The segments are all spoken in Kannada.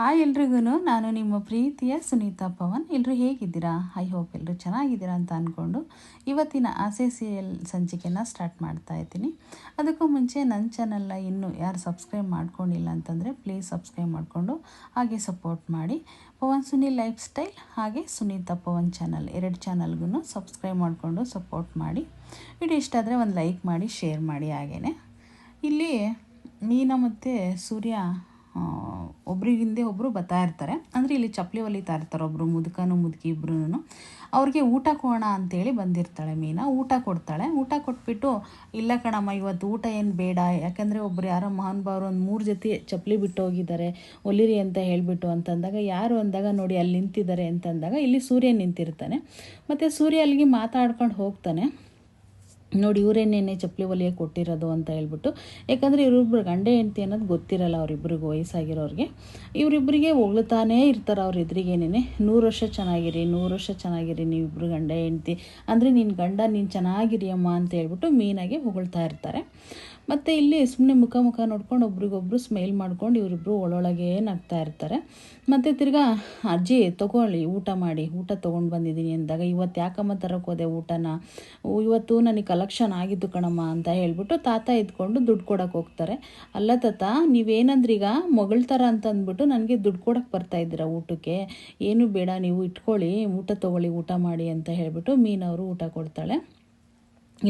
ಹಾಯ್ ಎಲ್ರಿಗೂ ನಾನು ನಿಮ್ಮ ಪ್ರೀತಿಯ ಸುನೀತಾ ಪವನ್. ಎಲ್ಲರೂ ಹೇಗಿದ್ದೀರಾ? ಐ ಹೋಪ್ ಎಲ್ಲರೂ ಚೆನ್ನಾಗಿದ್ದೀರಾ ಅಂತ ಅಂದ್ಕೊಂಡು ಇವತ್ತಿನ ಆಸೆ ಸೀರಿಯಲ್ ಸಂಚಿಕೆನ ಸ್ಟಾರ್ಟ್ ಮಾಡ್ತಾ ಇದ್ದೀನಿ. ಅದಕ್ಕೂ ಮುಂಚೆ ನನ್ನ ಚಾನಲ್ನ ಇನ್ನೂ ಯಾರು ಸಬ್ಸ್ಕ್ರೈಬ್ ಮಾಡ್ಕೊಂಡಿಲ್ಲ ಅಂತಂದರೆ ಪ್ಲೀಸ್ ಸಬ್ಸ್ಕ್ರೈಬ್ ಮಾಡಿಕೊಂಡು ಹಾಗೆ ಸಪೋರ್ಟ್ ಮಾಡಿ. ಪವನ್ ಸುನಿಲ್ ಲೈಫ್ ಸ್ಟೈಲ್ ಹಾಗೆ ಸುನೀತಾ ಪವನ್ ಚಾನಲ್ ಎರಡು ಚಾನಲ್ಗೂ ಸಬ್ಸ್ಕ್ರೈಬ್ ಮಾಡಿಕೊಂಡು ಸಪೋರ್ಟ್ ಮಾಡಿ. ವಿಡಿಯೋ ಇಷ್ಟ ಆದರೆ ಒಂದು ಲೈಕ್ ಮಾಡಿ, ಶೇರ್ ಮಾಡಿ ಹಾಗೇ ಇಲ್ಲಿ ಮೀನಾ ಮತ್ತು ಸೂರ್ಯ ಒಬ್ರಿಗಿಂದೆ ಒಬ್ಬರು ಬರ್ತಾ ಇರ್ತಾರೆ. ಅಂದರೆ ಇಲ್ಲಿ ಚಪ್ಪಲಿ ಹೊಲಿತಾ ಇರ್ತಾರೆ ಒಬ್ಬರು ಮುದುಕನು ಮುದುಕಿ ಇಬ್ರು ಅವ್ರಿಗೆ ಊಟ ಕೊಡೋಣ ಅಂತೇಳಿ ಬಂದಿರ್ತಾಳೆ ಮೀನಾ. ಊಟ ಕೊಡ್ತಾಳೆ. ಊಟ ಕೊಟ್ಬಿಟ್ಟು, ಇಲ್ಲ ಕಣಮ್ಮ, ಇವತ್ತು ಊಟ ಏನು ಬೇಡ. ಯಾಕಂದರೆ ಒಬ್ರು ಯಾರೋ ಮಹಾನುಭಾವರು ಒಂದು ಮೂರು ಜೊತೆ ಚಪ್ಪಲಿ ಬಿಟ್ಟು ಹೋಗಿದ್ದಾರೆ. ಒಲಿರಿ ಅಂತ ಹೇಳಿಬಿಟ್ಟು ಅಂತಂದಾಗ, ಯಾರು ಅಂದಾಗ ನೋಡಿ ಅಲ್ಲಿ ನಿಂತಿದ್ದಾರೆ ಅಂತಂದಾಗ ಇಲ್ಲಿ ಸೂರ್ಯ ನಿಂತಿರ್ತಾನೆ. ಮತ್ತು ಸೂರ್ಯ ಅಲ್ಲಿಗೆ ಮಾತಾಡ್ಕೊಂಡು ಹೋಗ್ತಾನೆ. ನೋಡಿ ಇವರೇನೇನೆ ಚಪ್ಪಲಿ ಒಲಿಯ ಕೊಟ್ಟಿರೋದು ಅಂತ ಹೇಳ್ಬಿಟ್ಟು, ಯಾಕಂದರೆ ಇವರಿಬ್ಬರು ಗಂಡ ಹೆಂಡತಿ ಅನ್ನೋದು ಗೊತ್ತಿರಲ್ಲ ಅವರಿಬ್ಬರಿಗೂ ವಯಸ್ಸಾಗಿರೋರಿಗೆ. ಇವರಿಬ್ಬರಿಗೆ ಹೊಗಳ್ತಾನೇ ಇರ್ತಾರೆ ಅವ್ರ ಎದುರಿಗೇನೆ ನೂರು ವರ್ಷ ಚೆನ್ನಾಗಿರಿ, ನೂರು ವರ್ಷ ಚೆನ್ನಾಗಿರಿ ನೀವಿಬ್ರು ಗಂಡ ಹೆಂಡತಿ. ಅಂದರೆ ನಿನ್ನ ಗಂಡ ನೀನು ಚೆನ್ನಾಗಿರಿ ಅಮ್ಮ ಅಂತ ಹೇಳ್ಬಿಟ್ಟು ಮೀನಾಗಿ ಹೊಗಳ್ತಾ ಇರ್ತಾರೆ. ಮತ್ತು ಇಲ್ಲಿ ಸುಮ್ಮನೆ ಮುಖ ಮುಖ ನೋಡ್ಕೊಂಡು ಒಬ್ರಿಗೊಬ್ರು ಸ್ಮೈಲ್ ಮಾಡ್ಕೊಂಡು ಇವರಿಬ್ಬರು ಒಳೊಳಗೆ ಏನಾಗ್ತಾ ಇರ್ತಾರೆ. ಮತ್ತು ತಿರ್ಗಾ, ಅಜ್ಜಿ, ತೊಗೊಳ್ಳಿ, ಊಟ ಮಾಡಿ, ಊಟ ತೊಗೊಂಡು ಬಂದಿದ್ದೀನಿ ಅಂದಾಗ ಇವತ್ತು ಯಾಕಮ್ಮ ತರೋಕೋದೆ ಹೋದೆ ಊಟನ? ಇವತ್ತು ನನಗೆ ಕಲೆಕ್ಷನ್ ಆಗಿದ್ದು ಕಣಮ್ಮ ಅಂತ ಹೇಳ್ಬಿಟ್ಟು ತಾತ ಇದ್ಕೊಂಡು ದುಡ್ಡು ಕೊಡೋಕೆ ಹೋಗ್ತಾರೆ. ಅಲ್ಲ ತಾತ ಈಗ ಮಗಳ ಅಂತ ಅಂದ್ಬಿಟ್ಟು ನನಗೆ ದುಡ್ಡು ಕೊಡೋಕೆ ಬರ್ತಾ ಇದ್ದೀರಾ ಊಟಕ್ಕೆ? ಏನು ಬೇಡ, ನೀವು ಇಟ್ಕೊಳ್ಳಿ, ಊಟ ತೊಗೊಳ್ಳಿ, ಊಟ ಮಾಡಿ ಅಂತ ಹೇಳಿಬಿಟ್ಟು ಮೀನವರು ಊಟ ಕೊಡ್ತಾಳೆ.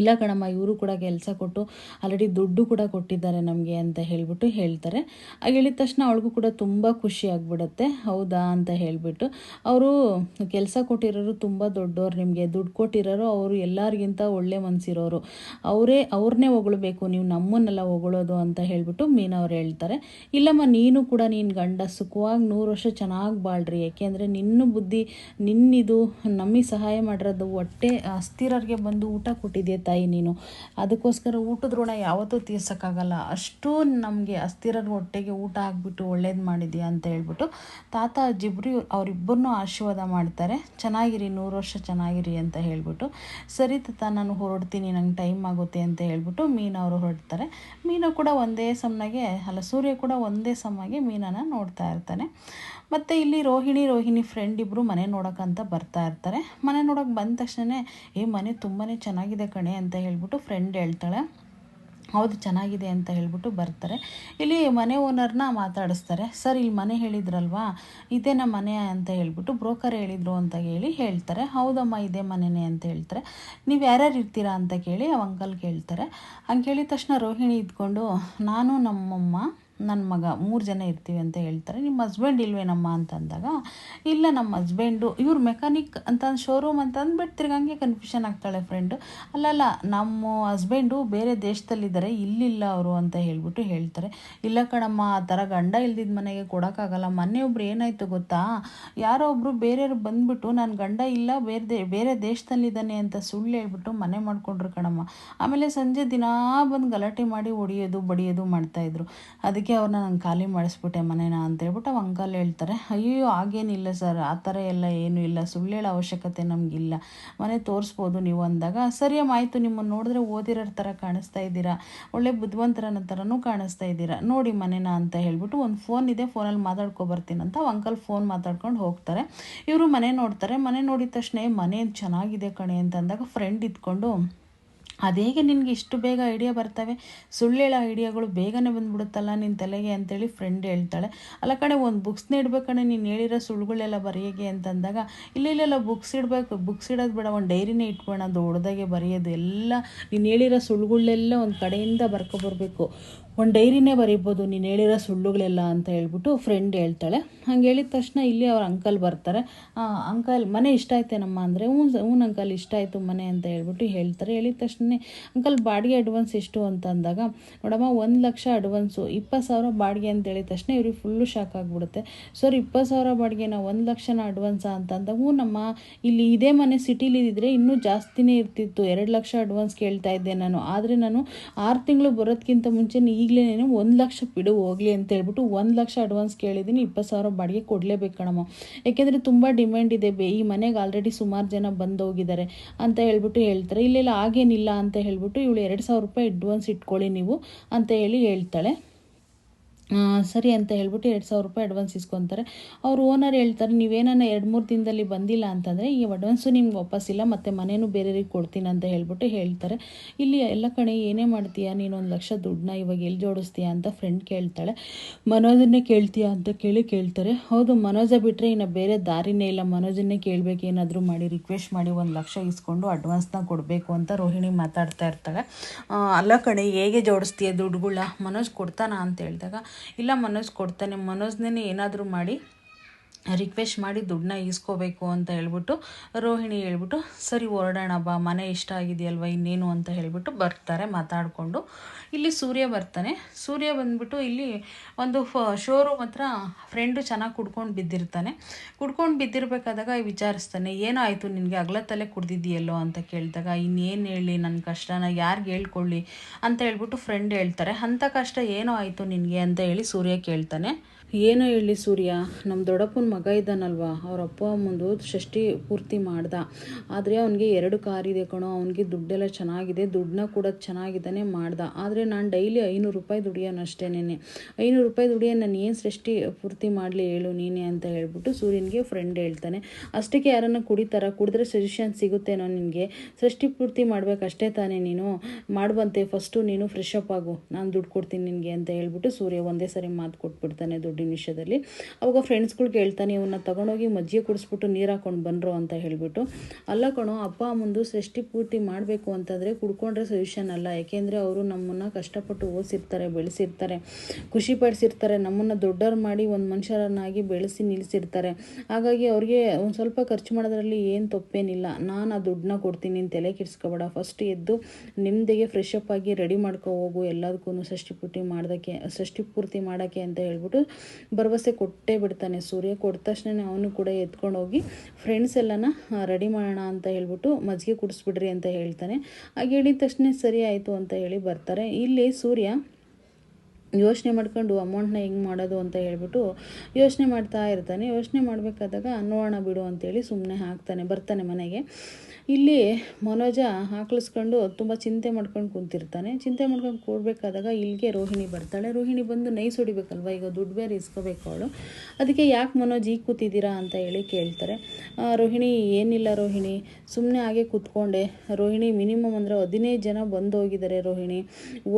ಇಲ್ಲ ಕಣಮ್ಮ, ಇವರು ಕೂಡ ಕೆಲಸ ಕೊಟ್ಟು ಆಲ್ರೆಡಿ ದುಡ್ಡು ಕೂಡ ಕೊಟ್ಟಿದ್ದಾರೆ ನಮಗೆ ಅಂತ ಹೇಳಿಬಿಟ್ಟು ಹೇಳ್ತಾರೆ. ಆಗ ಹೇಳಿದ ತಕ್ಷಣ ಅವಳಿಗೂ ಕೂಡ ತುಂಬ ಖುಷಿ ಆಗಿಬಿಡುತ್ತೆ. ಹೌದಾ ಅಂತ ಹೇಳಿಬಿಟ್ಟು ಅವರು ಕೆಲಸ ಕೊಟ್ಟಿರೋರು ತುಂಬ ದೊಡ್ಡವರು ನಿಮಗೆ ದುಡ್ಡು ಕೊಟ್ಟಿರೋರು, ಅವರು ಎಲ್ಲರಿಗಿಂತ ಒಳ್ಳೆ ಮನಸ್ಸಿರೋರು ಅವರೇ ಅವ್ರನ್ನೇ ಹೊಗಳಬೇಕು, ನೀವು ನಮ್ಮನ್ನೆಲ್ಲ ಹೊಗಳೋದು ಅಂತ ಹೇಳಿಬಿಟ್ಟು ಮೀನವ್ರು ಹೇಳ್ತಾರೆ. ಇಲ್ಲಮ್ಮ, ನೀನು ಕೂಡ ನೀನು ಗಂಡ ಸುಖವಾಗಿ ನೂರು ವರ್ಷ ಚೆನ್ನಾಗಿ ಬಾಳ್ರಿ. ಯಾಕೆಂದರೆ ನಿನ್ನ ಬುದ್ಧಿ, ನಿನ್ನಿದು ನಮಗೆ ಸಹಾಯ ಮಾಡಿರೋದು ಹೊಟ್ಟೆ ಅಸ್ಥಿರರಿಗೆ ಬಂದು ಊಟ ಕೊಟ್ಟಿದೆಯಾ? ತಾಯಿ ನೀನು. ಅದಕ್ಕೋಸ್ಕರ ಊಟದ ಋಣ ಯಾವತ್ತೂ ತೀರ್ಸೋಕ್ಕಾಗಲ್ಲ. ಅಷ್ಟು ನಮಗೆ ಅಸ್ಥಿರರ ಹೊಟ್ಟೆಗೆ ಊಟ ಹಾಕ್ಬಿಟ್ಟು ಒಳ್ಳೇದು ಮಾಡಿದ್ಯಾ ಅಂತ ಹೇಳ್ಬಿಟ್ಟು ತಾತ ಅಜ್ಜಿಬ್ರು ಅವರಿಬ್ಬರನ್ನೂ ಆಶೀರ್ವಾದ ಮಾಡ್ತಾರೆ. ಚೆನ್ನಾಗಿರಿ, ನೂರು ವರ್ಷ ಚೆನ್ನಾಗಿರಿ ಅಂತ ಹೇಳ್ಬಿಟ್ಟು. ಸರಿ ತಾತ, ನಾನು ಹೊರಡ್ತೀನಿ, ನಂಗೆ ಟೈಮ್ ಆಗುತ್ತೆ ಅಂತ ಹೇಳ್ಬಿಟ್ಟು ಮೀನವರು ಹೊರಡ್ತಾರೆ. ಮೀನು ಕೂಡ ಒಂದೇ ಸಮನಾಗೆ, ಅಲ್ಲ ಸೂರ್ಯ ಕೂಡ ಒಂದೇ ಸಮಾಗೆ ಮೀನನ್ನು ನೋಡ್ತಾ ಇರ್ತಾನೆ. ಮತ್ತು ಇಲ್ಲಿ ರೋಹಿಣಿ ರೋಹಿಣಿ ಫ್ರೆಂಡ್ ಇಬ್ಬರು ಮನೆ ನೋಡೋಕ್ಕಂತ ಬರ್ತಾ ಇರ್ತಾರೆ. ಮನೆ ನೋಡೋಕೆ ಬಂದ ತಕ್ಷಣ ಏ, ಮನೆ ತುಂಬಾ ಚೆನ್ನಾಗಿದೆ ಕಣೆ ಅಂತ ಹೇಳಿಬಿಟ್ಟು ಫ್ರೆಂಡ್ ಹೇಳ್ತಾಳೆ. ಹೌದು, ಚೆನ್ನಾಗಿದೆ ಅಂತ ಹೇಳ್ಬಿಟ್ಟು ಬರ್ತಾರೆ. ಇಲ್ಲಿ ಮನೆ ಓನರ್ನ ಮಾತಾಡಿಸ್ತಾರೆ. ಸರ್, ಇಲ್ಲಿ ಮನೆ ಹೇಳಿದ್ರಲ್ವಾ? ಇದೇ ನಮ್ಮ ಮನೆ ಅಂತ ಹೇಳ್ಬಿಟ್ಟು ಬ್ರೋಕರ್ ಹೇಳಿದರು ಅಂತ ಹೇಳಿ ಹೇಳ್ತಾರೆ. ಹೌದಮ್ಮ, ಇದೇ ಮನೆನೇ ಅಂತ ಹೇಳ್ತಾರೆ. ನೀವು ಯಾರ್ಯಾರು ಇರ್ತೀರಾ ಅಂತ ಕೇಳಿ ಅವ ಅಂಕಲ್ ಕೇಳ್ತಾರೆ. ಹಂಗೆ ಹೇಳಿದ ತಕ್ಷಣ ರೋಹಿಣಿ ಇದ್ಕೊಂಡು, ನಾನು ನಮ್ಮಮ್ಮ ನನ್ನ ಮಗ, ಮೂರು ಜನ ಇರ್ತೀವಿ ಅಂತ ಹೇಳ್ತಾರೆ. ನಿಮ್ಮ ಹಸ್ಬೆಂಡ್ ಇಲ್ವೇನಮ್ಮ ಅಂತ ಅಂದಾಗ ಇಲ್ಲ ನಮ್ಮ ಹಸ್ಬೆಂಡು ಇವ್ರು ಮೆಕ್ಯಾನಿಕ್ ಅಂತ ಶೋರೂಮ್ ಅಂತ ಅಂದ್ಬಿಟ್ಟು ತಿರ್ಗಂಗೆ ಕನ್ಫ್ಯೂಷನ್ ಆಗ್ತಾಳೆ ಫ್ರೆಂಡು ಅಲ್ಲಲ್ಲ ನಮ್ಮ ಹಸ್ಬೆಂಡು ಬೇರೆ ದೇಶದಲ್ಲಿದ್ದಾರೆ, ಇಲ್ಲಿಲ್ಲ ಅವರು ಅಂತ ಹೇಳ್ಬಿಟ್ಟು ಹೇಳ್ತಾರೆ. ಇಲ್ಲ ಕಣಮ್ಮ, ಆ ಥರ ಗಂಡ ಇಲ್ದಿದ್ದ ಮನೆಗೆ ಕೊಡೋಕ್ಕಾಗಲ್ಲ ಮನೆ ಒಬ್ರು ಏನಾಯಿತು ಗೊತ್ತಾ? ಯಾರೋ ಒಬ್ಬರು ಬೇರೆಯವ್ರು ಬಂದುಬಿಟ್ಟು, ನಾನು ಗಂಡ ಇಲ್ಲ, ಬೇರೆ ದೇ, ಬೇರೆ ದೇಶದಲ್ಲಿದ್ದಾನೆ ಅಂತ ಸುಳ್ಳು ಹೇಳ್ಬಿಟ್ಟು ಮನೆ ಮಾಡ್ಕೊಂಡ್ರು ಕಣಮ್ಮ. ಆಮೇಲೆ ಸಂಜೆ ದಿನಾ ಬಂದು ಗಲಾಟೆ ಮಾಡಿ ಹೊಡಿಯೋದು, ಬಡಿಯೋದು ಮಾಡ್ತಾಯಿದ್ರು ಅದಕ್ಕೆ ಅದಕ್ಕೆ ಅವ್ರನ್ನ ನಾನು ಖಾಲಿ ಮಾಡಿಸ್ಬಿಟ್ಟೆ ಮನೇನ ಅಂತ ಹೇಳ್ಬಿಟ್ಟು ಅವ ಅಂಕಲ್ ಹೇಳ್ತಾರೆ ಅಯ್ಯೋ ಹಾಗೇನಿಲ್ಲ ಸರ್, ಆ ಥರ ಎಲ್ಲ ಏನೂ ಇಲ್ಲ, ಸುಳ್ಳು ಹೇಳೋ ಅವಶ್ಯಕತೆ ನಮಗಿಲ್ಲ. ಮನೆ ತೋರಿಸ್ಬೋದು ನೀವು ಅಂದಾಗ, ಸರಿ ಆಯಿತು, ನಿಮ್ಮನ್ನು ನೋಡಿದ್ರೆ ಓದಿರೋ ಥರ ಕಾಣಿಸ್ತಾ ಇದ್ದೀರಾ? ಒಳ್ಳೆ ಬುದ್ಧಿವಂತರನ್ನ ಥರನೂ ಕಾಣಿಸ್ತಾ ಇದ್ದೀರಾ? ನೋಡಿ ಮನೇನ ಅಂತ ಹೇಳ್ಬಿಟ್ಟು ಒಂದು ಫೋನ್ ಇದೆ ಫೋನಲ್ಲಿ ಮಾತಾಡ್ಕೊ ಬರ್ತೀನಿ ಅಂತ ಅಂಕಲ್ ಫೋನ್ ಮಾತಾಡ್ಕೊಂಡು ಹೋಗ್ತಾರೆ. ಇವರು ಮನೆ ನೋಡ್ತಾರೆ, ಮನೆ ನೋಡಿದ ತಕ್ಷಣ ಮನೆ ಚೆನ್ನಾಗಿದೆ ಕಣೆ ಅಂತ ಅಂದಾಗ ಫ್ರೆಂಡ್ ಇದ್ಕೊಂಡು ಅದೇಗೆ ನಿನಗೆ ಇಷ್ಟು ಬೇಗ ಐಡಿಯಾ ಬರ್ತವೆ? ಸುಳ್ಳು ಹೇಳೋ ಐಡಿಯಾಗಳು ಬೇಗನೆ ಬಂದ್ಬಿಡುತ್ತಲ್ಲ ನಿನ್ನ ತಲೆಗೆ ಅಂತೇಳಿ ಫ್ರೆಂಡ್ ಹೇಳ್ತಾಳೆ. ಅಲ್ಲ ಕಣೆ, ಒಂದು ಬುಕ್ಸ್ನ ಇಡ್ಬೇಕಣೆ ನೀನು ಹೇಳಿರೋ ಸುಳ್ಳುಗಳೆಲ್ಲ ಬರೆಯೋಗೆ ಅಂತಂದಾಗ, ಇಲ್ಲ ಇಲ್ಲೆಲ್ಲ ಬುಕ್ಸ್ ಇಡಬೇಕು ಬುಕ್ಸ್ ಇಡೋದು ಬೇಡ, ಒಂದು ಡೈರಿನೇ ಇಟ್ಕೊಳ್ಳೋಣ ಅದು ಹೊಡೆದಾಗೆ ಬರೆಯೋದು ಎಲ್ಲ, ನೀನು ಹೇಳಿರೋ ಸುಳ್ಳುಗಳೆಲ್ಲ ಒಂದು ಕಡೆಯಿಂದ ಬರ್ಕೊಬರ್ಬೇಕು ಒಂದು ಡೈರಿನೇ ಬರೀಬೋದು, ನೀನು ಹೇಳಿರೋ ಸುಳ್ಳುಗಳೆಲ್ಲ ಅಂತ ಹೇಳ್ಬಿಟ್ಟು ಫ್ರೆಂಡ್ ಹೇಳ್ತಾಳೆ. ಹಂಗೆ ಹೇಳಿದ ತಕ್ಷಣ ಇಲ್ಲಿ ಅವ್ರ ಅಂಕಲ್ ಬರ್ತಾರೆ. ಅಂಕಲ್ ಮನೆ ಇಷ್ಟ ಆಯ್ತೇನಮ್ಮ ಅಂದರೆ ಹ್ಞೂ ಹ್ಞೂ ಅಂಕಲ್ ಇಷ್ಟ ಆಯಿತು ಮನೆ ಅಂತ ಹೇಳ್ಬಿಟ್ಟು ಹೇಳ್ತಾರೆ. ಹೇಳಿದ ತಕ್ಷಣ ಅಂಕಲ್ ಬಾಡಿಗೆ ಅಡ್ವಾನ್ಸ್ ಎಷ್ಟು ಅಂತ ಅಂದಾಗ, ನೋಡಮ್ಮ ಒಂದು ಲಕ್ಷ ಅಡ್ವಾನ್ಸು ಇಪ್ಪತ್ತು ಸಾವಿರ ಬಾಡಿಗೆ ಅಂತ ಹೇಳಿದ ತಕ್ಷಣ ಇವ್ರಿಗೆ ಫುಲ್ಲು ಶಾಕ್ ಆಗಿಬಿಡುತ್ತೆ. ಸರ್, ಇಪ್ಪತ್ತು ಸಾವಿರ ಬಾಡಿಗೆನ ಒಂದು ಲಕ್ಷನ ಅಡ್ವಾನ್ಸಾ ಅಂತ ಅಂದಾಗ, ಹ್ಞೂ ನಮ್ಮ ಇಲ್ಲಿ ಇದೇ ಮನೆ ಸಿಟಿಲಿ ಇದ್ದಿದ್ರೆ ಇನ್ನೂ ಜಾಸ್ತಿನೇ ಇರ್ತಿತ್ತು. ಎರಡು ಲಕ್ಷ ಅಡ್ವಾನ್ಸ್ ಕೇಳ್ತಾ ಇದ್ದೆ ನಾನು. ಆದರೆ ನಾನು ಆರು ತಿಂಗಳು ಬರೋದಕ್ಕಿಂತ ಮುಂಚೆ ಈಗಲೇ ಒಂದು ಲಕ್ಷ ಬಿಡು ಹೋಗಲಿ ಅಂತ ಹೇಳ್ಬಿಟ್ಟು ಒಂದು ಲಕ್ಷ ಅಡ್ವಾನ್ಸ್ ಕೇಳಿದ್ದೀನಿ, ಇಪ್ಪತ್ತು ಸಾವಿರ ಬಾಡಿಗೆ ಕೊಡಲೇಬೇಕು ಕಣಮ್ಮ. ಯಾಕೆಂದರೆ ತುಂಬ ಡಿಮ್ಯಾಂಡ್ ಇದೆ, ಬೇ ಈ ಮನೆಗೆ ಆಲ್ರೆಡಿ ಸುಮಾರು ಜನ ಬಂದು ಹೋಗಿದ್ದಾರೆ ಅಂತ ಹೇಳ್ಬಿಟ್ಟು ಹೇಳ್ತಾರೆ. ಇಲ್ಲೆಲ್ಲ ಆಗೇನಿಲ್ಲ ಅಂತ ಹೇಳ್ಬಿಟ್ಟು ಇವಳು ಎರಡು ಸಾವಿರ ರೂಪಾಯಿ ಅಡ್ವಾನ್ಸ್ ಇಟ್ಕೊಳ್ಳಿ ನೀವು ಅಂತ ಹೇಳಿ ಹೇಳ್ತಾಳೆ. ಸರಿ ಅಂತ ಹೇಳ್ಬಿಟ್ಟು ಎರಡು ಸಾವಿರ ರೂಪಾಯಿ ಅಡ್ವಾನ್ಸ್ ಇಸ್ಕೊತಾರೆ. ಅವ್ರು ಓನರ್ ಹೇಳ್ತಾರೆ ನೀವೇನ ಎರಡು ಮೂರು ದಿನದಲ್ಲಿ ಬಂದಿಲ್ಲ ಅಂತಂದರೆ ಈ ಅಡ್ವಾನ್ಸು ನಿಮ್ಗೆ ವಾಪಸ್ಸಿಲ್ಲ ಮತ್ತು ಮನೇನು ಬೇರೆಯವ್ರಿಗೆ ಕೊಡ್ತೀನಿ ಅಂತ ಹೇಳ್ಬಿಟ್ಟು ಹೇಳ್ತಾರೆ. ಇಲ್ಲಿ ಎಲ್ಲ ಕಡೆ ಏನೇ ಮಾಡ್ತೀಯಾ? ನೀನು ಒಂದು ಲಕ್ಷ ದುಡ್ಡನ್ನ ಇವಾಗ ಎಲ್ಲಿ ಜೋಡಿಸ್ತೀಯಾ ಅಂತ ಫ್ರೆಂಡ್ ಕೇಳ್ತಾಳೆ. ಮನೋಜನ್ನೇ ಕೇಳ್ತೀಯಾ ಅಂತ ಕೇಳಿ ಕೇಳ್ತಾರೆ. ಹೌದು, ಮನೋಜ ಬಿಟ್ಟರೆ ಇನ್ನು ಬೇರೆ ದಾರಿನೇ ಇಲ್ಲ. ಮನೋಜನ್ನೇ ಕೇಳಬೇಕು, ಏನಾದರೂ ಮಾಡಿ ರಿಕ್ವೆಸ್ಟ್ ಮಾಡಿ ಒಂದು ಲಕ್ಷ ಇಸ್ಕೊಂಡು ಅಡ್ವಾನ್ಸ್ನ ಕೊಡಬೇಕು ಅಂತ ರೋಹಿಣಿ ಮಾತಾಡ್ತಾ ಇರ್ತಾಳೆ. ಅಲ್ಲ ಕಣೆ, ಹೇಗೆ ಜೋಡಿಸ್ತೀಯ ದುಡ್ಡುಗಳ ಮನೋಜ್ ಕೊಡ್ತಾನ ಅಂತ ಹೇಳಿದಾಗ ಇಲ್ಲ ಮನೋಜ್ ಕೊಡ್ತಾನೆ. ಮನೋಜ್ನೇ ಏನಾದರೂ ಮಾಡಿ ರಿಕ್ವೆಸ್ಟ್ ಮಾಡಿ ದುಡ್ಡನ್ನ ಈಸ್ಕೋಬೇಕು ಅಂತ ಹೇಳ್ಬಿಟ್ಟು ರೋಹಿಣಿ ಹೇಳ್ಬಿಟ್ಟು, ಸರಿ ಹೊರಡೋಣ ಬಾ, ಮನೆ ಇಷ್ಟ ಆಗಿದೆಯಲ್ವ, ಇನ್ನೇನು ಅಂತ ಹೇಳ್ಬಿಟ್ಟು ಬರ್ತಾರೆ, ಮಾತಾಡಿಕೊಂಡು. ಇಲ್ಲಿ ಸೂರ್ಯ ಬರ್ತಾನೆ. ಸೂರ್ಯ ಬಂದ್ಬಿಟ್ಟು ಇಲ್ಲಿ ಒಂದು ಫ ಶೋರೂಮ್ ಹತ್ರ ಫ್ರೆಂಡು ಚೆನ್ನಾಗಿ ಕುಡ್ಕೊಂಡು ಬಿದ್ದಿರ್ತಾನೆ. ಕುಡ್ಕೊಂಡು ಬಿದ್ದಿರಬೇಕಾದಾಗ ವಿಚಾರಿಸ್ತಾನೆ, ಏನೋ ಆಯಿತು, ನಿನಗೆ ಅಗಲ ತಲೆ ಕುಡ್ದಿದ್ದೀಯಲ್ಲೋ ಅಂತ ಕೇಳಿದಾಗ, ಇನ್ನೇನು ಹೇಳಿ ನನ್ನ ಕಷ್ಟನ ಯಾರಿಗೆ ಹೇಳ್ಕೊಳ್ಳಿ ಅಂತ ಹೇಳ್ಬಿಟ್ಟು ಫ್ರೆಂಡ್ ಹೇಳ್ತಾರೆ. ಅಂಥ ಕಷ್ಟ ಏನೋ ಆಯಿತು ನಿನಗೆ ಅಂತ ಹೇಳಿ ಸೂರ್ಯ ಕೇಳ್ತಾನೆ. ಏನೋ ಹೇಳಿ ಸೂರ್ಯ ನಮ್ಮ ದೊಡ್ಡಪ್ಪನ ಮಗ ಇದ್ದಾನಲ್ವ, ಅವ್ರ ಅಪ್ಪ ಅಮ್ಮಂದು ಷಷ್ಠಿ ಪೂರ್ತಿ ಮಾಡ್ದ. ಆದರೆ ಅವನಿಗೆ ಎರಡು ಕಾರ್ ಇದೆ ಕಣೋ, ಅವನಿಗೆ ದುಡ್ಡೆಲ್ಲ ಚೆನ್ನಾಗಿದೆ, ದುಡ್ಡನ್ನ ಕೂಡ ಚೆನ್ನಾಗಿದ್ದಾನೆ ಮಾಡ್ದ. ಆದರೆ ನಾನು ಡೈಲಿ ಐನೂರು ರೂಪಾಯಿ ದುಡಿಯೋನಷ್ಟೇನೆ ಐನೂರು ರೂಪಾಯಿ ದುಡಿಯೋ ನಾನು ಏನು ಸೃಷ್ಟಿ ಪೂರ್ತಿ ಮಾಡಲಿ ಹೇಳು ನೀನೇ ಅಂತ ಹೇಳ್ಬಿಟ್ಟು ಸೂರ್ಯನಿಗೆ ಫ್ರೆಂಡ್ ಹೇಳ್ತಾನೆ. ಅಷ್ಟಕ್ಕೆ ಯಾರನ್ನ ಕುಡಿತಾರ, ಕುಡಿದ್ರೆ ಸಜೆಷನ್ ಸಿಗುತ್ತೇನೋ ನಿನಗೆ? ಸೃಷ್ಟಿ ಪೂರ್ತಿ ಮಾಡ್ಬೇಕಷ್ಟೇ ತಾನೇ ನೀನು? ಮಾಡುವಂತೆ ಫಸ್ಟು ನೀನು ಫ್ರೆಶ್ ಅಪ್ ಆಗು. ನಾನು ದುಡ್ಡು ಕೊಡ್ತೀನಿ ನಿನಗೆ ಅಂತ ಹೇಳ್ಬಿಟ್ಟು ಸೂರ್ಯ ಒಂದೇ ಸರಿ ಮಾತು ಕೊಟ್ಬಿಡ್ತಾನೆ ದುಡ್ಡಿನ ವಿಷಯದಲ್ಲಿ ಅವಾಗ ಫ್ರೆಂಡ್ಸ್ಗಳು ಕೇಳ್ತಾನೆ ಇವನ್ನ ತಗೊಂಡೋಗಿ ಮಜ್ಜಿಗೆ ಕುಡಿಸ್ಬಿಟ್ಟು ನೀರು ಹಾಕೊಂಡು ಬಂದರು ಅಂತ ಹೇಳಿಬಿಟ್ಟು. ಅಲ್ಲ ಕಣೋ, ಅಪ್ಪ ಮುಂದೆ ಸೃಷ್ಟಿ ಪೂರ್ತಿ ಮಾಡಬೇಕು ಅಂತಂದರೆ ಕುಡ್ಕೊಂಡ್ರೆ ಸೊಲ್ಯೂಷನ್ ಅಲ್ಲ. ಯಾಕೆಂದರೆ ಅವರು ನಮ್ಮನ್ನು ಕಷ್ಟಪಟ್ಟು ಓದಿಸಿರ್ತಾರೆ, ಬೆಳೆಸಿರ್ತಾರೆ, ಖುಷಿ ಪಡಿಸಿರ್ತಾರೆ. ನಮ್ಮನ್ನು ದೊಡ್ಡವ್ರು ಮಾಡಿ ಒಂದು ಮನುಷ್ಯರನ್ನಾಗಿ ಬೆಳೆಸಿ ನಿಲ್ಲಿಸಿರ್ತಾರೆ ಹಾಗಾಗಿ ಅವ್ರಿಗೆ ಒಂದು ಸ್ವಲ್ಪ ಖರ್ಚು ಮಾಡೋದ್ರಲ್ಲಿ ಏನು ತಪ್ಪೇನಿಲ್ಲ. ನಾನು ಆ ದುಡ್ಡನ್ನ ಕೊಡ್ತೀನಿ, ನೀನು ತಲೆ ಕೆಡಿಸ್ಕೋಬೇಡ. ಫಸ್ಟ್ ಎದ್ದು ನಿಮ್ಮದಿಗೆ ಫ್ರೆಶ್ ಅಪ್ ಆಗಿ ರೆಡಿ ಮಾಡ್ಕೊ ಹೋಗು ಎಲ್ಲದಕ್ಕೂ ಷಷ್ಠಿ ಪೂರ್ತಿ ಮಾಡೋದಕ್ಕೆ ಷಷ್ಠಿ ಪೂರ್ತಿ ಮಾಡೋಕ್ಕೆ ಅಂತ ಹೇಳ್ಬಿಟ್ಟು ಭರವಸೆ ಕೊಟ್ಟೇ ಬಿಡ್ತಾನೆ. ಸೂರ್ಯ ಕೊಟ್ಟ ತಕ್ಷಣ ಅವನು ಕೂಡ ಎತ್ಕೊಂಡು ಹೋಗಿ ಫ್ರೆಂಡ್ಸ್ ಎಲ್ಲನ ರೆಡಿ ಮಾಡೋಣ ಅಂತ ಹೇಳ್ಬಿಟ್ಟು ಮಜ್ಜಿಗೆ ಕುಡಿಸ್ಬಿಡ್ರಿ ಅಂತ ಹೇಳ್ತಾನೆ. ಹಾಗೆ ಹೇಳಿದ ತಕ್ಷಣ ಸರಿ ಆಯಿತು ಅಂತ ಹೇಳಿ ಬರ್ತಾರೆ. ಇಲ್ಲಿ ಸೂರ್ಯ ಯೋಚನೆ ಮಾಡ್ಕೊಂಡು ಅಮೌಂಟ್ನ ಹೆಂಗೆ ಮಾಡೋದು ಅಂತ ಹೇಳ್ಬಿಟ್ಟು ಯೋಚನೆ ಮಾಡ್ತಾ ಇರ್ತಾನೆ. ಯೋಚನೆ ಮಾಡಬೇಕಾದಾಗ ನೋಡೋಣ ಬಿಡು ಅಂತೇಳಿ ಸುಮ್ಮನೆ ಹಾಕ್ತಾನೆ, ಬರ್ತಾನೆ ಮನೆಗೆ. ಇಲ್ಲಿ ಮನೋಜ ಹಾಕ್ಲಿಸ್ಕೊಂಡು ತುಂಬ ಚಿಂತೆ ಮಾಡ್ಕೊಂಡು ಕುಂತಿರ್ತಾನೆ. ಚಿಂತೆ ಮಾಡ್ಕೊಂಡು ಕೂಡಬೇಕಾದಾಗ ಇಲ್ಲಿಗೆ ರೋಹಿಣಿ ಬರ್ತಾಳೆ. ರೋಹಿಣಿ ಬಂದು ನೈಸ್ ಹೊಡಿಬೇಕಲ್ವ ಈಗ ದುಡ್ಡು ಬೇರೆ ಇಸ್ಕೋಬೇಕು ಅವಳು. ಅದಕ್ಕೆ ಯಾಕೆ ಮನೋಜ್ ಈಗ ಕೂತಿದ್ದೀರಾ ಅಂತ ಹೇಳಿ ಕೇಳ್ತಾರೆ. ರೋಹಿಣಿ, ಏನಿಲ್ಲ ರೋಹಿಣಿ. ಸುಮ್ಮನೆ ಹಾಗೆ ಕೂತ್ಕೊಂಡೆ. ರೋಹಿಣಿ ಮಿನಿಮಮ್ ಅಂದರೆ ಹದಿನೈದು ಜನ ಬಂದು ಹೋಗಿದ್ದಾರೆ ರೋಹಿಣಿ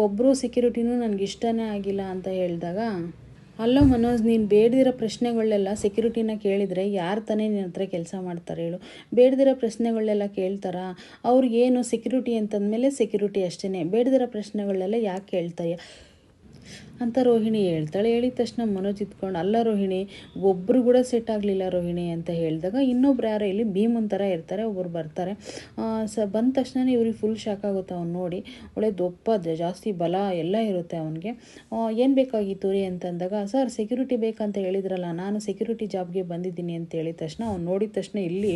ಒಬ್ಬರು ಸೆಕ್ಯೂರಿಟಿನೂ ನನಗೆ ಇಷ್ಟನೇ ಆಗಿಲ್ಲ ಅಂತ ಹೇಳಿದಾಗ, ಅಲ್ಲೋ ಮನೋಜ್, ನೀನು ಬೇಡದಿರೋ ಪ್ರಶ್ನೆಗಳೆಲ್ಲ ಸೆಕ್ಯೂರಿಟಿನ ಕೇಳಿದರೆ ಯಾರು ತಾನೇ ನಿನ್ನ ಹತ್ರ ಕೆಲಸ ಮಾಡ್ತಾರೆ ಹೇಳು. ಬೇಡದಿರೋ ಪ್ರಶ್ನೆಗಳೆಲ್ಲ ಕೇಳ್ತಾರಾ? ಅವ್ರಿಗೇನು ಸೆಕ್ಯೂರಿಟಿ ಅಂತಂದಮೇಲೆ ಸೆಕ್ಯೂರಿಟಿ ಅಷ್ಟೇ ಬೇಡದಿರೋ ಪ್ರಶ್ನೆಗಳೆಲ್ಲ ಯಾಕೆ ಕೇಳ್ತಾಯ? ಅಂತ ರೋಹಿಣಿ ಹೇಳ್ತಾಳೆ. ಹೇಳಿದ ತಕ್ಷಣ ಮನೋಜ್ ಇತ್ಕೊಂಡು ಅಲ್ಲ ರೋಹಿಣಿ ಒಬ್ಬರು ಕೂಡ ಸೆಟ್ ಆಗಲಿಲ್ಲ ರೋಹಿಣಿ ಅಂತ ಹೇಳಿದಾಗ ಇನ್ನೊಬ್ರು ಯಾರೋ ಇಲ್ಲಿ ಭೀಮನ್ ಥರ ಇರ್ತಾರೆ ಒಬ್ಬರು ಬರ್ತಾರೆ. ಸ, ಬಂದ ತಕ್ಷಣ ಇವ್ರಿಗೆ ಫುಲ್ ಶಾಕ್ ಆಗುತ್ತೆ ಅವ್ನು ನೋಡಿ. ಒಳ್ಳೆ ದೊಪ್ಪ ಜಾಸ್ತಿ ಬಲ ಎಲ್ಲ ಇರುತ್ತೆ ಅವನಿಗೆ. ಏನು ಬೇಕಾಗಿತ್ತು ರೀ? ಅಂತಂದಾಗ, ಸರ್ ಸೆಕ್ಯೂರಿಟಿ ಬೇಕಂತ ಹೇಳಿದ್ರಲ್ಲ, ನಾನು ಸೆಕ್ಯೂರಿಟಿ ಜಾಬ್ಗೆ ಬಂದಿದ್ದೀನಿ ಅಂತ ಹೇಳಿದ ತಕ್ಷಣ ಅವ್ನು ನೋಡಿದ ತಕ್ಷಣ ಇಲ್ಲಿ